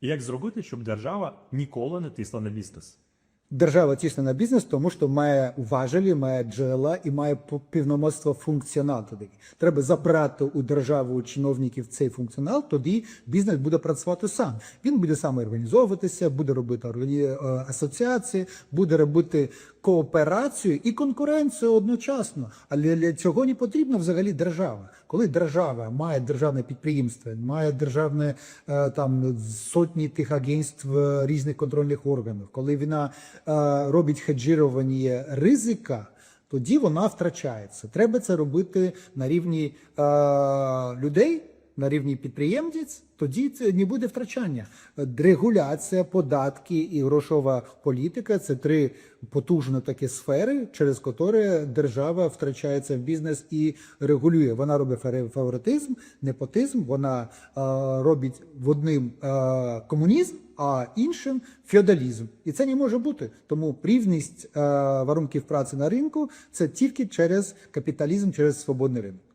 І як зробити, щоб держава ніколи не тисла на бізнес? Держава тисне на бізнес, тому що має важелі, має джерела і має півномоцтво функціонал туди. Треба забрати у державу чиновників цей функціонал, тоді бізнес буде працювати сам. Він буде сам організовуватися, буде робити е, асоціації, буде робити кооперацію і конкуренцію одночасно. Але для цього не потрібна взагалі держава. Коли держава має державне підприємство, має державне е, там сотні тих агентств е, різних контрольних органів, коли вона робить хеджірування ризика. Тоді вона втрачається. Треба це робити на рівні е, людей, на рівні підприємців, тоді це не буде втрачання. Регуляція, податки і грошова політика це три потужні такі сфери, через які держава втрачається в бізнес і регулює. Вона робить фаворитизм, непотизм, вона е, робить в одним е, комунізм, а іншим феодалізм. І це не може бути. Тому рівність е, варунків праці на ринку це тільки через капіталізм, через свободний ринок.